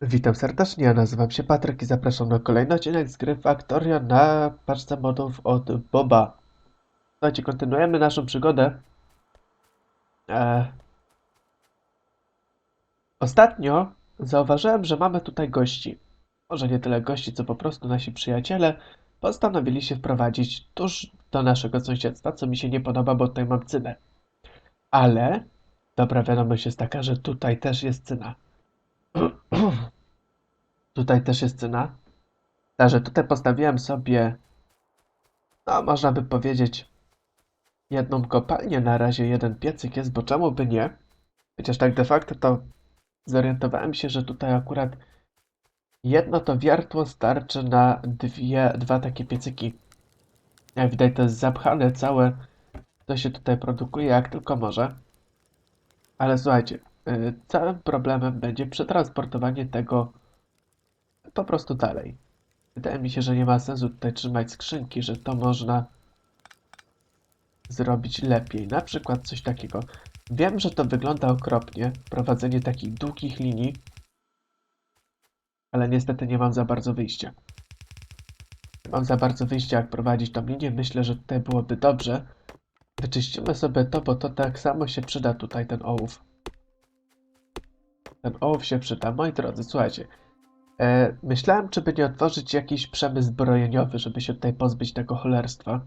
Witam serdecznie, ja nazywam się Patryk i zapraszam na kolejny odcinek z gry Factorio na paczce modów od Boba. Słuchajcie, kontynuujemy naszą przygodę. E... Ostatnio zauważyłem, że mamy tutaj gości. Może nie tyle gości, co po prostu nasi przyjaciele postanowili się wprowadzić tuż do naszego sąsiedztwa, co mi się nie podoba, bo tutaj mam cynę. Ale dobra wiadomość jest taka, że tutaj też jest cyna. Tutaj też jest cena. Także tutaj postawiłem sobie, no można by powiedzieć, jedną kopalnię na razie, jeden piecyk jest, bo czemu by nie? Chociaż tak de facto to zorientowałem się, że tutaj akurat jedno to wiertło starczy na dwie, dwa takie piecyki. Jak widać to jest zapchane całe, to się tutaj produkuje jak tylko może. Ale słuchajcie, całym problemem będzie przetransportowanie tego po prostu dalej. Wydaje mi się, że nie ma sensu tutaj trzymać skrzynki, że to można zrobić lepiej. Na przykład coś takiego. Wiem, że to wygląda okropnie, prowadzenie takich długich linii, ale niestety nie mam za bardzo wyjścia. Nie mam za bardzo wyjścia, jak prowadzić tą linię. Myślę, że tutaj byłoby dobrze. Wyczyścimy sobie to, bo to tak samo się przyda tutaj, ten ołów. Ten ołów się przyda. Moi drodzy, słuchajcie. E, myślałem, czy by nie otworzyć jakiś przemysł zbrojeniowy, żeby się tutaj pozbyć tego cholerstwa.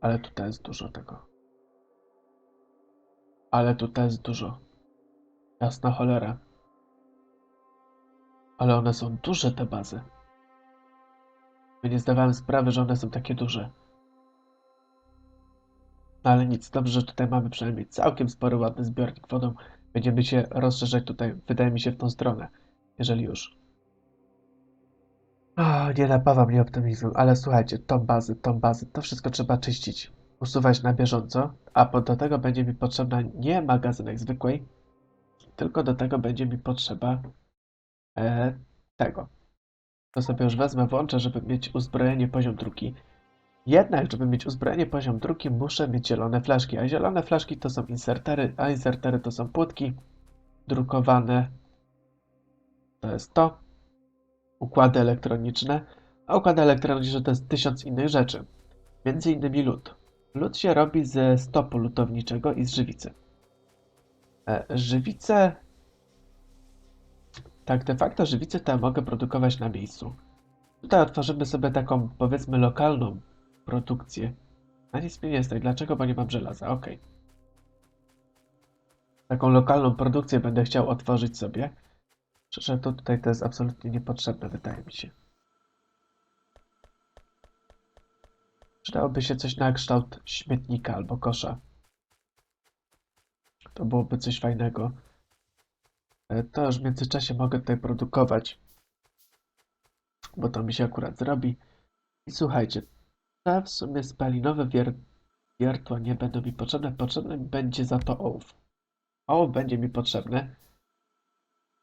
Ale tutaj jest dużo tego. Ale tutaj jest dużo. Jasna cholera. Ale one są duże, te bazy. Ja nie zdawałem sprawy, że one są takie duże. No ale nic, dobrze, że tutaj mamy przynajmniej całkiem spory, ładny zbiornik wodą. Będziemy się rozszerzać tutaj, wydaje mi się, w tą stronę. Jeżeli już. O, nie napawa mnie optymizmem, ale słuchajcie, tą bazę, tą bazę, to wszystko trzeba czyścić. Usuwać na bieżąco, a do tego będzie mi potrzebna nie magazynek zwykłej, tylko do tego będzie mi potrzeba e, tego. To sobie już wezmę, włączę, żeby mieć uzbrojenie poziom drugi. Jednak, żeby mieć uzbrojenie poziom drugi, muszę mieć zielone flaszki, a zielone flaszki to są insertery, a insertery to są płytki drukowane. To jest to. Układy elektroniczne. A układy elektroniczne to jest tysiąc innych rzeczy. Między innymi lód. Lód się robi ze stopu lutowniczego i z żywicy. E, żywice... Tak, de facto żywicę to ja mogę produkować na miejscu. Tutaj otworzymy sobie taką, powiedzmy, lokalną produkcję. A nic mi nie jest. Dlaczego? Bo nie mam żelaza. Ok. Taką lokalną produkcję będę chciał otworzyć sobie. Szczerze, to tutaj to jest absolutnie niepotrzebne, wydaje mi się. Przydałoby się coś na kształt śmietnika albo kosza. To byłoby coś fajnego. E, To już w międzyczasie mogę tutaj produkować. Bo to mi się akurat zrobi. I słuchajcie, w sumie spalinowe wier wiertła nie będą mi potrzebne. Potrzebny będzie za to ołów. Ołów będzie mi potrzebny,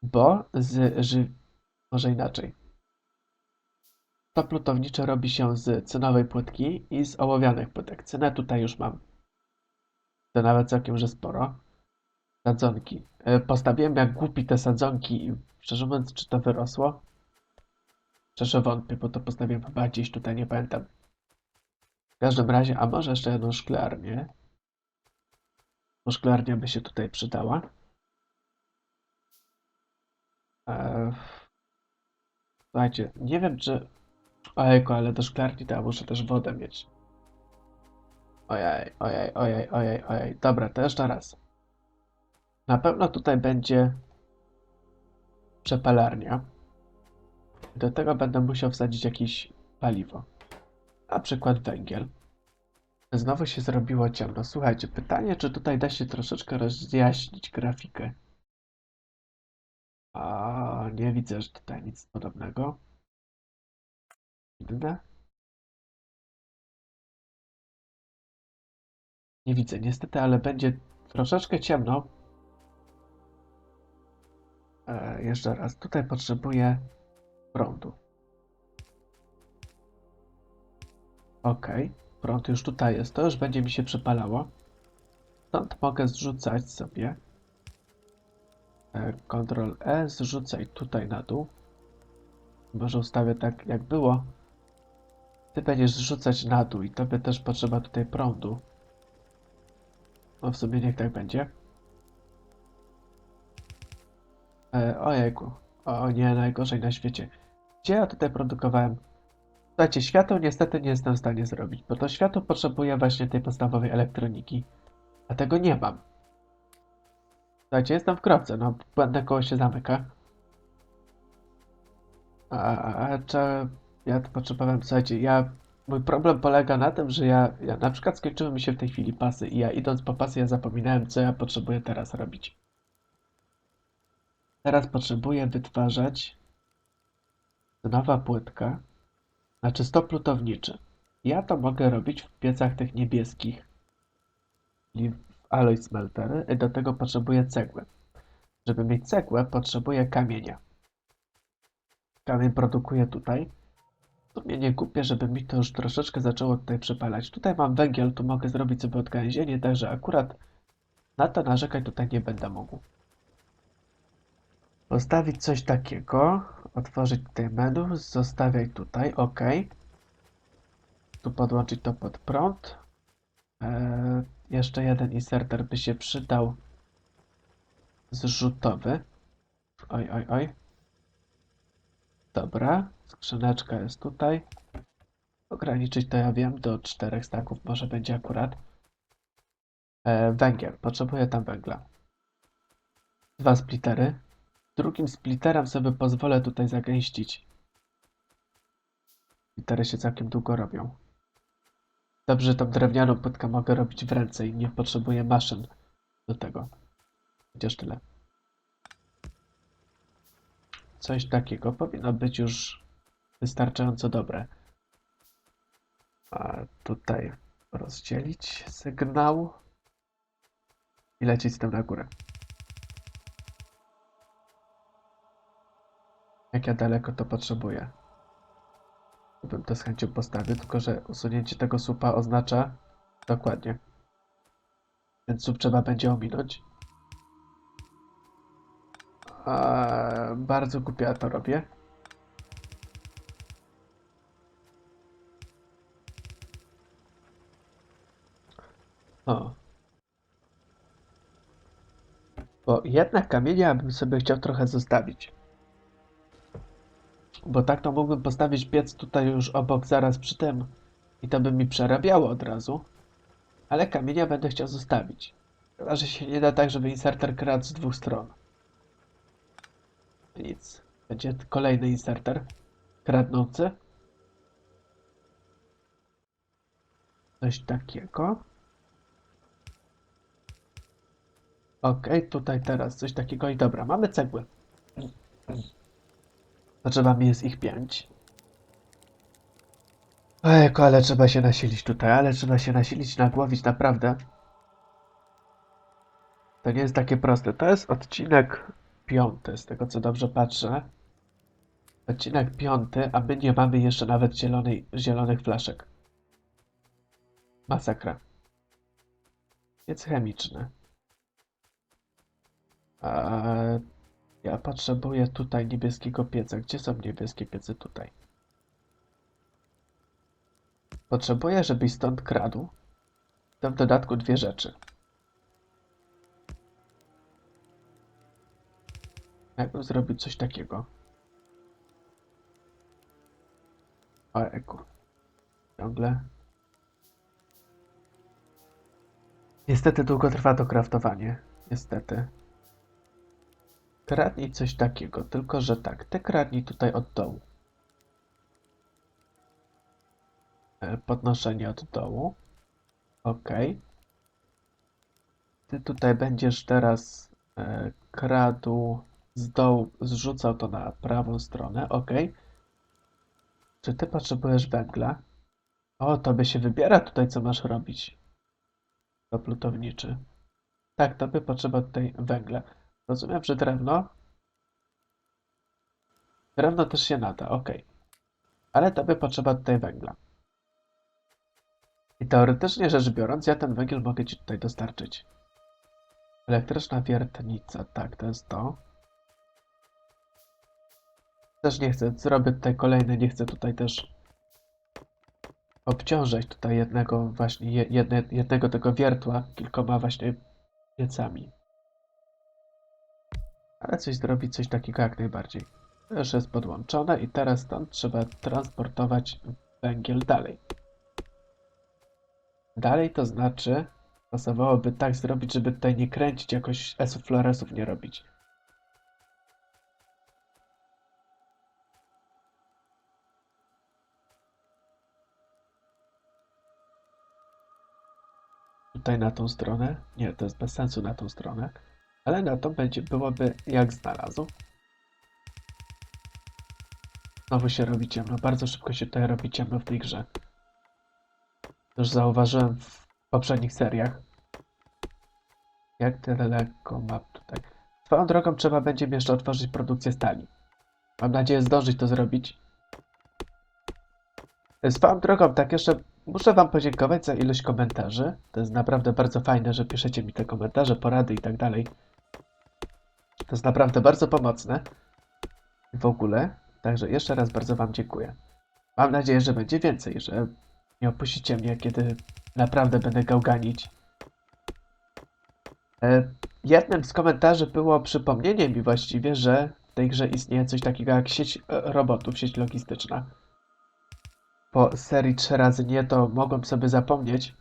bo z ży... może inaczej. To plutownicze robi się z cynowej płytki i z ołowianych płytek. Cynę tutaj już mam. To nawet całkiem, że sporo. Sadzonki. E, Postawiłem jak głupi te sadzonki i szczerze mówiąc, czy to wyrosło? Szczerze wątpię, bo to postawiłem chyba gdzieś tutaj, nie pamiętam. Każdym razie, a może jeszcze jedną szklarnię? Bo szklarnia by się tutaj przydała. Eee, słuchajcie, nie wiem czy... Ojejku, ale do szklarni to muszę też wodę mieć. Ojej, ojej, ojej, ojej, ojej. Dobra, to jeszcze raz. Na pewno tutaj będzie przepalarnia. Do tego będę musiał wsadzić jakieś paliwo. Na przykład węgiel. Znowu się zrobiło ciemno. Słuchajcie, pytanie, czy tutaj da się troszeczkę rozjaśnić grafikę. A nie widzę, że tutaj nic podobnego. Inne? Nie widzę niestety, ale będzie troszeczkę ciemno. E, jeszcze raz, tutaj potrzebuję prądu. Ok, prąd już tutaj jest, to już będzie mi się przepalało. Stąd mogę zrzucać sobie E, Ctrl E, zrzucaj tutaj na dół. Może ustawię tak jak było. Ty będziesz zrzucać na dół i tobie też potrzeba tutaj prądu. No w sumie niech tak będzie. E, ojejku. O nie, najgorzej na świecie. Gdzie ja tutaj produkowałem? Słuchajcie, światło niestety nie jestem w stanie zrobić, bo to światło potrzebuje właśnie tej podstawowej elektroniki. A tego nie mam. Słuchajcie, jestem w kropce, no błędne koło się zamyka. A, a, a czy ja to potrzebowałem, słuchajcie, ja... Mój problem polega na tym, że ja, ja na przykład skończyły mi się w tej chwili pasy i ja idąc po pasy ja zapominałem, co ja potrzebuję teraz robić. Teraz potrzebuję wytwarzać nowa płytka, znaczy stop lutowniczy. Ja to mogę robić w piecach tych niebieskich, alloy smeltery i do tego potrzebuję cegły. Żeby mieć cegłę, potrzebuję kamienia. Kamień produkuję tutaj. W sumie nie kupię, żeby mi to już troszeczkę zaczęło tutaj przypalać. Tutaj mam węgiel, tu mogę zrobić sobie odgałęzienie, także akurat na to narzekać tutaj nie będę mógł. Postawić coś takiego, otworzyć tutaj menu, zostawiaj tutaj, ok. Tu podłączyć to pod prąd. Eee, jeszcze jeden inserter by się przydał. Zrzutowy. Oj, oj, oj. Dobra, skrzyneczka jest tutaj. Ograniczyć to ja wiem do czterech staków, może będzie akurat. E, węgiel, potrzebuję tam węgla. Dwa splittery. Drugim splitterem sobie pozwolę tutaj zagęścić. Splittery się całkiem długo robią. Dobrze, tą drewnianą płytkę mogę robić w ręce i nie potrzebuję maszyn do tego. Chociaż tyle. Coś takiego powinno być już wystarczająco dobre. A tutaj rozdzielić sygnał i lecieć z tym na górę. Jak ja daleko to potrzebuję? Bym to z chęcią postawił, tylko że usunięcie tego słupa oznacza dokładnie. Więc słup trzeba będzie ominąć. Eee, bardzo głupio ja to robię. O. Bo jednak kamienia bym sobie chciał trochę zostawić. Bo tak to mógłbym postawić piec tutaj już obok, zaraz przy tym. I to by mi przerabiało od razu. Ale kamienia będę chciał zostawić. Chyba, że się nie da tak, żeby inserter kradł z dwóch stron. Nic. Będzie kolejny inserter. Kradnący. Coś takiego. Okej, tutaj teraz coś takiego i dobra, mamy cegły. Potrzeba mi jest ich pięć. Ojejku, ale trzeba się nasilić tutaj, ale trzeba się nasilić, nagłowić, naprawdę. To nie jest takie proste. To jest odcinek piąty, z tego co dobrze patrzę. Odcinek piąty, a my nie mamy jeszcze nawet zielonej, zielonych flaszek. Masakra. Piec chemiczny. Eee, ja potrzebuję tutaj niebieskiego pieca. Gdzie są niebieskie piece? Tutaj. Potrzebuję, żebyś stąd kradł. To w dodatku dwie rzeczy. Jakbym zrobił coś takiego. Ojku. Ciągle. Niestety długo trwa to kraftowanie. Niestety. Kradnij coś takiego, tylko że tak, ty kradnij tutaj od dołu. E, Podnoszenie od dołu. Ok. Ty tutaj będziesz teraz e, kradł z dołu, zrzucał to na prawą stronę. Ok. Czy ty potrzebujesz węgla? O, tobie się wybiera tutaj, co masz robić. To plutowniczy. Tak, tobie potrzeba tutaj węgla. Rozumiem, że drewno. Drewno też się nada, ok. Ale tobie potrzeba tutaj węgla. I teoretycznie rzecz biorąc, ja ten węgiel mogę ci tutaj dostarczyć. Elektryczna wiertnica, tak, to jest to. Też nie chcę, zrobię tutaj kolejny, nie chcę tutaj też obciążać tutaj jednego właśnie, je- jedne, jednego tego wiertła kilkoma właśnie piecami. Ale coś zrobić, coś takiego jak najbardziej. To już jest podłączone i teraz stąd trzeba transportować węgiel dalej. Dalej to znaczy, pasowałoby tak zrobić, żeby tutaj nie kręcić, jakoś esów floresów nie robić. Tutaj na tą stronę. Nie, to jest bez sensu na tą stronę. Ale na to będzie, byłoby jak znalazł. Znowu się robi ciemno. Bardzo szybko się tutaj robi ciemno w tej grze. Już zauważyłem w poprzednich seriach. Jak tyle lekko map tutaj. Swoją drogą trzeba będzie jeszcze otworzyć produkcję stali. Mam nadzieję zdążyć to zrobić. Swoją drogą, tak jeszcze muszę Wam podziękować za ilość komentarzy. To jest naprawdę bardzo fajne, że piszecie mi te komentarze, porady i tak dalej. To jest naprawdę bardzo pomocne. W ogóle. Także jeszcze raz bardzo Wam dziękuję. Mam nadzieję, że będzie więcej, że nie opuścicie mnie, kiedy naprawdę będę gałganić. E, jednym z komentarzy było przypomnienie mi właściwie, że w tej grze istnieje coś takiego jak sieć e, robotów, sieć logistyczna. Po serii 3 razy nie, to mogłem sobie zapomnieć.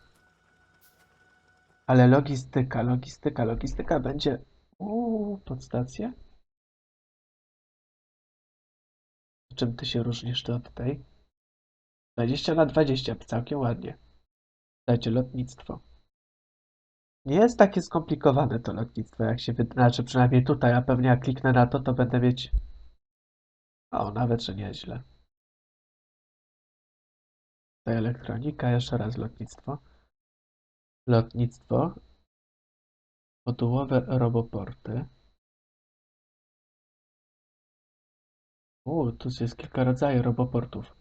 Ale logistyka, logistyka, logistyka będzie... Uuu, podstację? Czym ty się różnisz ty od tej? 20 na 20, całkiem ładnie. Dajcie lotnictwo. Nie jest takie skomplikowane to lotnictwo, jak się wydaje, znaczy przynajmniej tutaj, a pewnie jak kliknę na to, to będę mieć... O, nawet, że nieźle. Tutaj elektronika, jeszcze raz lotnictwo. Lotnictwo. Modułowe roboporty. U, tu jest kilka rodzajów roboportów.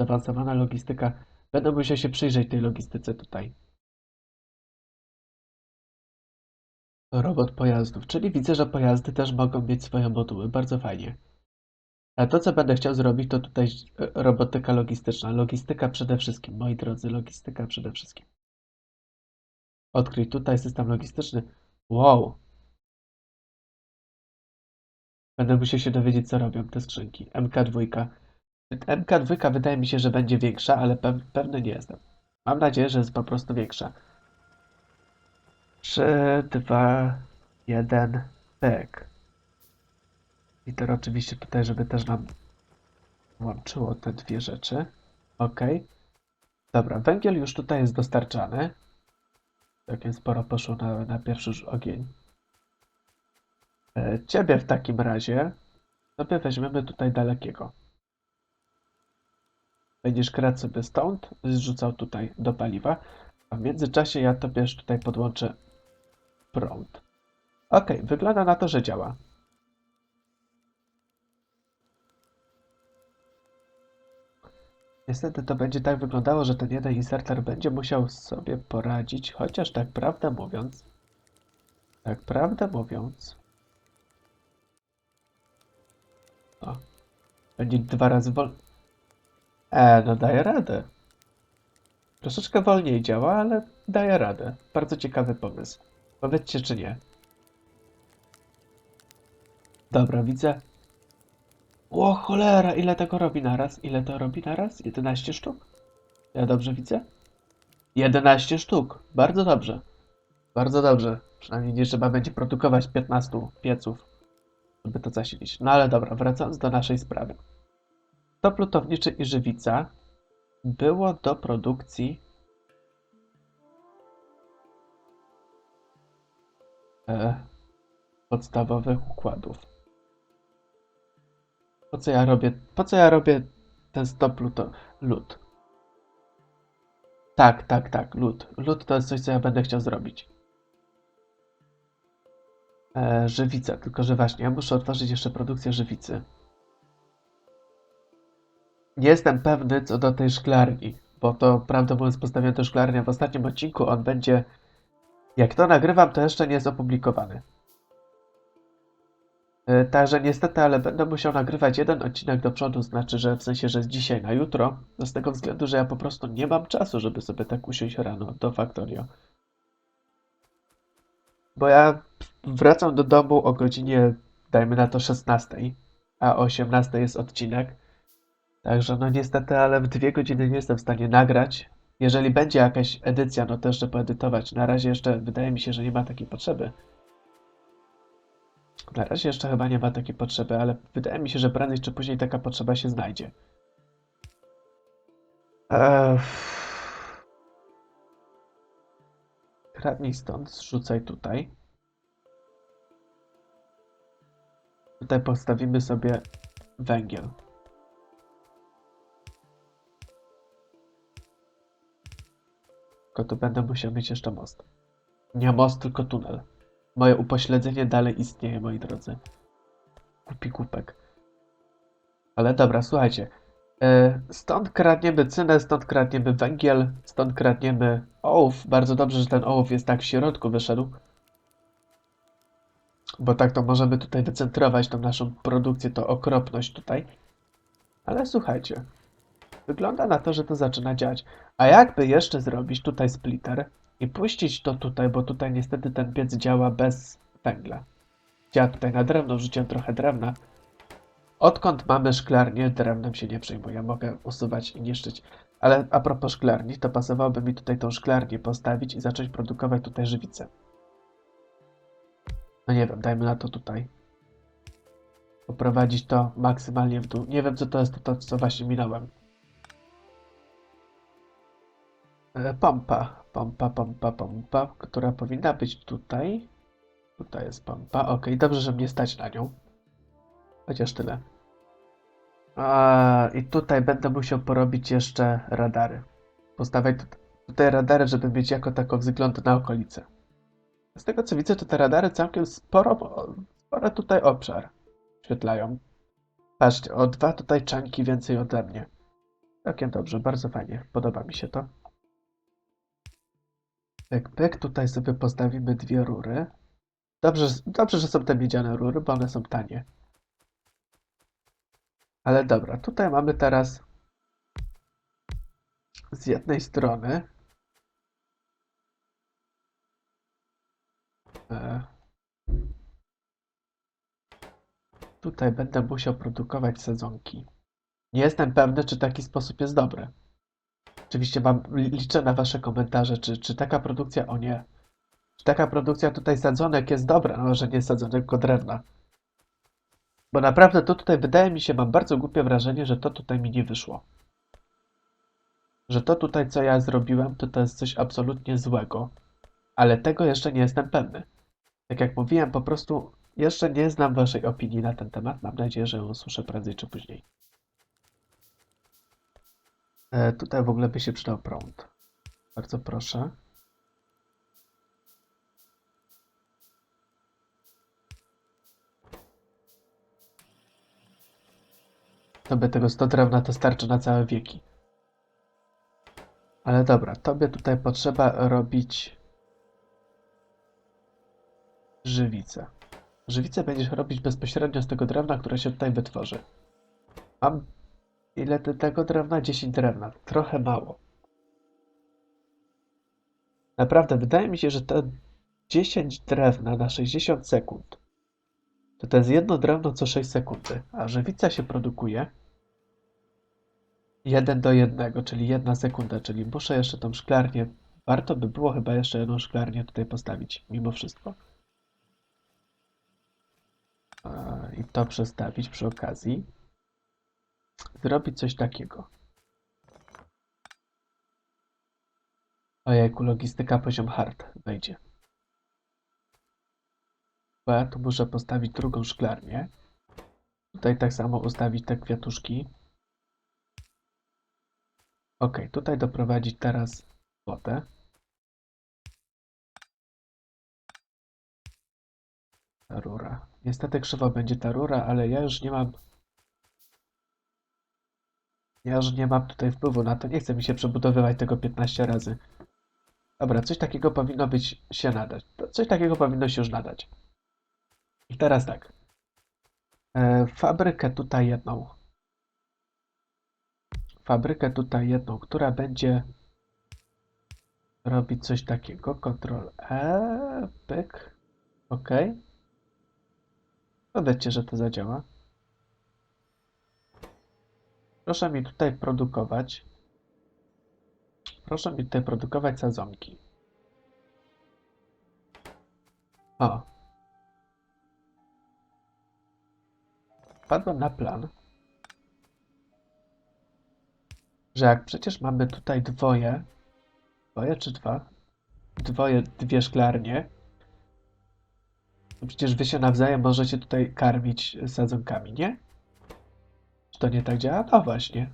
Zaawansowana logistyka. Będę musiał się przyjrzeć tej logistyce tutaj. Robot pojazdów, czyli widzę, że pojazdy też mogą mieć swoje moduły. Bardzo fajnie. A to, co będę chciał zrobić, to tutaj e, robotyka logistyczna. Logistyka przede wszystkim, moi drodzy, logistyka przede wszystkim. Odkryj tutaj system logistyczny. Wow. Będę musiał się dowiedzieć, co robią te skrzynki. MK2. MK2 wydaje mi się, że będzie większa, ale pew pewny nie jestem. Mam nadzieję, że jest po prostu większa. 3, 2, 1, pyk. I to oczywiście tutaj, żeby też nam łączyło te dwie rzeczy. Ok. Dobra, węgiel już tutaj jest dostarczany. Całkiem sporo poszło na, na pierwszy ogień. E, Ciebie w takim razie sobie weźmiemy tutaj dalekiego. Będziesz kradł sobie stąd, zrzucał tutaj do paliwa, a w międzyczasie ja tobie tutaj podłączę prąd. Ok, wygląda na to, że działa. Niestety to będzie tak wyglądało, że ten jeden inserter będzie musiał sobie poradzić, chociaż tak prawdę mówiąc, tak prawdę mówiąc, o, będzie dwa razy wol... E, no daje radę. Troszeczkę wolniej działa, ale daje radę. Bardzo ciekawy pomysł. Powiedzcie, czy nie. Dobra, widzę. O cholera, ile tego robi naraz? Ile to robi naraz? 11 sztuk? Ja dobrze widzę? 11 sztuk. Bardzo dobrze. Bardzo dobrze. Przynajmniej nie trzeba będzie produkować 15 pieców, żeby to zasilić. No ale dobra, wracając do naszej sprawy. To plutowniczy i żywica było do produkcji e, podstawowych układów. Po co ja robię, po co ja robię ten stop luto, lód? Tak, tak, tak, lód. Lód to jest coś, co ja będę chciał zrobić. E, żywica, tylko że właśnie, ja muszę otworzyć jeszcze produkcję żywicy. Nie jestem pewny co do tej szklarni, bo to prawdę mówiąc postawiłem tę szklarnię w ostatnim odcinku, on będzie... Jak to nagrywam, to jeszcze nie jest opublikowany. E, Także niestety, ale będę musiał nagrywać jeden odcinek do przodu, znaczy, że w sensie, że z dzisiaj na jutro, no z tego względu, że ja po prostu nie mam czasu, żeby sobie tak usiąść rano do Factorio. Bo ja wracam do domu o godzinie, dajmy na to 16, a o 18 jest odcinek. Także no niestety, ale w dwie godziny nie jestem w stanie nagrać. Jeżeli będzie jakaś edycja, no to jeszcze poedytować. Na razie jeszcze wydaje mi się, że nie ma takiej potrzeby. Na razie jeszcze chyba nie ma takiej potrzeby, ale wydaje mi się, że prędzej czy później taka potrzeba się znajdzie. Eee... Kradnij stąd, zrzucaj tutaj. Tutaj postawimy sobie węgiel. Tylko tu będę musiał mieć jeszcze most. Nie most, tylko tunel. Moje upośledzenie dalej istnieje, moi drodzy. Kupi kupek. Ale dobra, słuchajcie. E, Stąd kradniemy cynę, stąd kradniemy węgiel, stąd kradniemy ołów. Bardzo dobrze, że ten ołów jest tak w środku wyszedł. Bo tak to możemy tutaj wycentrować tą naszą produkcję, to okropność tutaj. Ale słuchajcie. Wygląda na to, że to zaczyna działać. A jakby jeszcze zrobić tutaj splitter i puścić to tutaj, bo tutaj niestety ten piec działa bez węgla. Działa tutaj na drewno, wrzuciłem trochę drewna. Odkąd mamy szklarnię, drewnem się nie przejmuję, mogę usuwać i niszczyć. Ale a propos szklarni, to pasowałoby mi tutaj tą szklarnię postawić i zacząć produkować tutaj żywicę. No nie wiem, dajmy na to tutaj. Poprowadzić to maksymalnie w dół. Nie wiem, co to jest to, co właśnie minąłem. E, Pompa, pompa, pompa, pompa, która powinna być tutaj. Tutaj jest pompa. Ok, dobrze, że mnie stać na nią. Chociaż tyle. A, I tutaj będę musiał porobić jeszcze radary. Postawiać tut- tutaj radary, żeby mieć jako tako wzgląd na okolice. Z tego co widzę, to te radary całkiem sporo, sporo tutaj obszar świetlają. Patrzcie, o dwa tutaj czanki więcej ode mnie. Całkiem dobrze, bardzo fajnie. Podoba mi się to. Pyk, pyk, tutaj sobie postawimy dwie rury. Dobrze, dobrze, że są te miedziane rury, bo one są tanie. Ale dobra, tutaj mamy teraz z jednej strony e, tutaj będę musiał produkować sezonki. Nie jestem pewny, czy taki sposób jest dobry. Oczywiście mam, liczę na wasze komentarze, czy, czy taka produkcja, o nie, czy taka produkcja tutaj sadzonek jest dobra, no że nie sadzonek, tylko drewna. Bo naprawdę to tutaj wydaje mi się, mam bardzo głupie wrażenie, że to tutaj mi nie wyszło. Że to tutaj, co ja zrobiłem, to to jest coś absolutnie złego. Ale tego jeszcze nie jestem pewny. Tak jak mówiłem, po prostu jeszcze nie znam waszej opinii na ten temat. Mam nadzieję, że ją usłyszę prędzej czy później. E, tutaj w ogóle by się przydał prąd. Bardzo proszę. Tobie tego 100 drewna to starczy na całe wieki. Ale dobra, tobie tutaj potrzeba robić żywicę. Żywicę będziesz robić bezpośrednio z tego drewna, które się tutaj wytworzy. Mam ile ty tego drewna? 10 drewna. Trochę mało. Naprawdę, wydaje mi się, że te 10 drewna na 60 sekund to to jest jedno drewno co 6 sekundy, a żywica się produkuje 1 do 1, czyli 1 sekunda, czyli muszę jeszcze tą szklarnię, warto by było chyba jeszcze jedną szklarnię tutaj postawić, mimo wszystko. E, I to przestawić przy okazji. Zrobić coś takiego. Ojejku, logistyka poziom hard wejdzie. Bo ja tu muszę postawić drugą szklarnię. Tutaj tak samo ustawić te kwiatuszki. Ok, tutaj doprowadzić teraz wodę. Ta rura. Niestety krzywo będzie ta rura, ale ja już nie mam... Ja już nie mam tutaj wpływu na to. Nie chce mi się przebudowywać tego 15 razy. Dobra, coś takiego powinno być się nadać. Coś takiego powinno się już nadać. I teraz tak. E, fabrykę tutaj jedną. Fabrykę tutaj jedną, która będzie robić coś takiego. Ctrl E, pyk. OK. Powiedzcie, że to zadziała. Proszę mi tutaj produkować. Proszę mi tutaj produkować sadzonki. O. Wpadłem na plan, że jak przecież mamy tutaj dwoje, dwoje czy dwa? Dwoje, dwie szklarnie, to przecież wy się nawzajem możecie tutaj karmić sadzonkami, nie? To nie tak działa? No właśnie.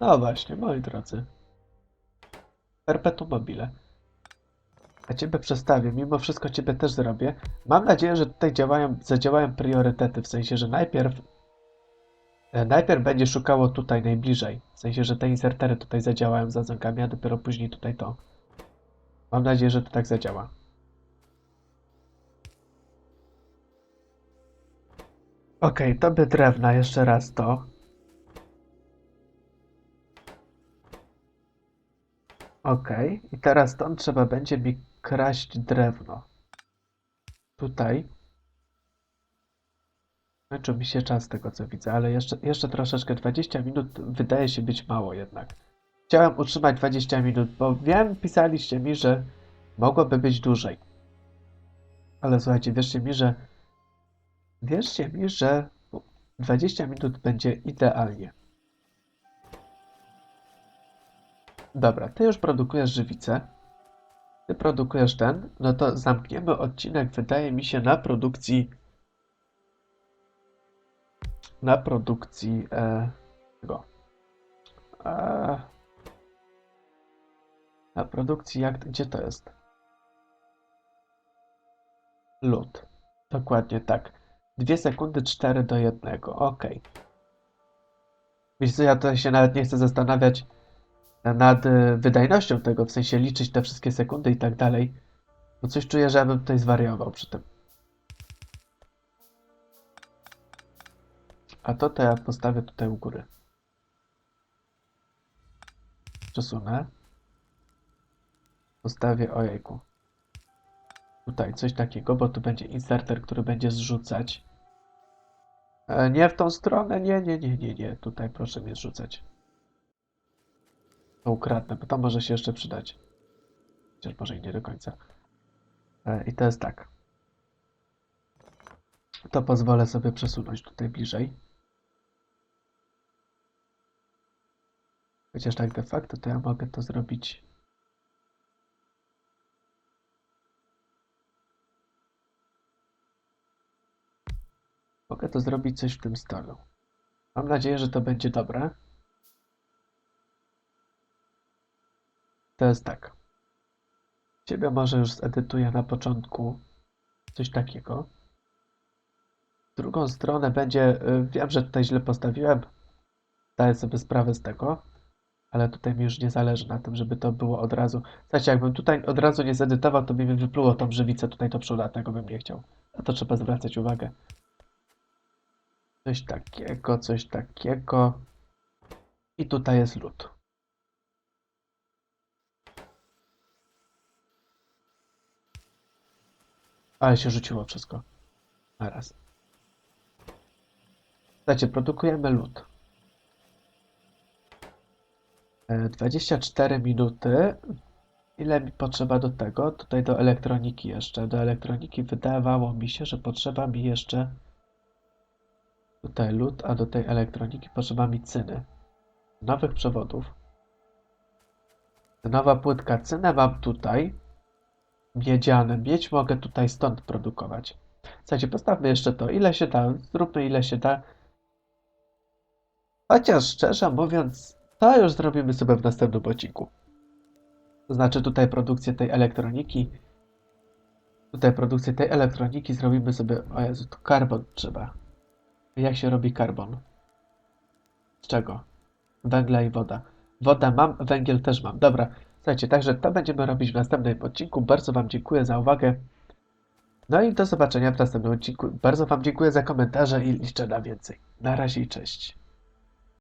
No właśnie, moi drodzy. Perpetuum mobile. A ciebie przestawię, mimo wszystko ciebie też zrobię. Mam nadzieję, że tutaj działają, zadziałają priorytety, w sensie, że najpierw e, najpierw będzie szukało tutaj najbliżej. W sensie, że te insertery tutaj zadziałają za zamkami, a dopiero później tutaj to. Mam nadzieję, że to tak zadziała. Okej, to by drewna, jeszcze raz to. Okej, i teraz stąd trzeba będzie mi kraść drewno. Tutaj. Kończy mi się czas tego co widzę, ale jeszcze, jeszcze troszeczkę 20 minut wydaje się być mało jednak. Chciałem utrzymać 20 minut, bo wiem, pisaliście mi, że mogłoby być dłużej. Ale słuchajcie, wierzcie mi, że wierzcie mi, że 20 minut będzie idealnie. Dobra, ty już produkujesz żywicę. Ty produkujesz ten. No to zamkniemy odcinek, wydaje mi się, na produkcji. Na produkcji e, tego. E, na produkcji jak. Gdzie to jest? Lód. Dokładnie tak. 2 sekundy 4 do 1. Ok. Wiesz co, ja tutaj się nawet nie chcę zastanawiać nad y, wydajnością tego, w sensie liczyć te wszystkie sekundy i tak dalej. Bo coś czuję, że ja bym tutaj zwariował przy tym. A to to ja postawię tutaj u góry. Przesunę. Postawię, ojejku. Tutaj coś takiego, bo tu będzie inserter, który będzie zrzucać. E, nie w tą stronę, nie, nie, nie, nie, nie. Tutaj proszę mnie zrzucać. To ukradnę, bo to może się jeszcze przydać. Chociaż może i nie do końca. E, I to jest tak. To pozwolę sobie przesunąć tutaj bliżej. Chociaż tak de facto to ja mogę to zrobić. Mogę to zrobić coś w tym stylu. Mam nadzieję, że to będzie dobre. To jest tak. Ciebie może już zedytuję na początku coś takiego. Drugą stronę będzie, y, wiem, że tutaj źle postawiłem, zdaję sobie sprawę z tego, ale tutaj mi już nie zależy na tym, żeby to było od razu. Słuchajcie, jakbym tutaj od razu nie zedytował, to by mi wypluło tą żywicę tutaj do przodu, tego bym nie chciał. Na to trzeba zwracać uwagę. Coś takiego, coś takiego. I tutaj jest lód. Ale się rzuciło wszystko. Naraz. Słuchajcie, produkujemy lód. E, 24 minuty. Ile mi potrzeba do tego? Tutaj do elektroniki jeszcze. Do elektroniki wydawało mi się, że potrzeba mi jeszcze tutaj lód, a do tej elektroniki potrzeba mi cyny. Nowych przewodów. Nowa płytka cynę mam tutaj miedziane. Miedź mogę tutaj stąd produkować. Słuchajcie, postawmy jeszcze to. Ile się da? Zróbmy ile się da. Chociaż szczerze mówiąc, to już zrobimy sobie w następnym odcinku. To znaczy tutaj produkcję tej elektroniki. Tutaj produkcję tej elektroniki zrobimy sobie... O Jezu, tu karbon trzeba. Jak się robi karbon? Z czego? Węgla i woda. Woda mam, węgiel też mam. Dobra, słuchajcie, także to będziemy robić w następnym odcinku. Bardzo Wam dziękuję za uwagę. No i do zobaczenia w następnym odcinku. Bardzo Wam dziękuję za komentarze i liczę na więcej. Na razie i cześć.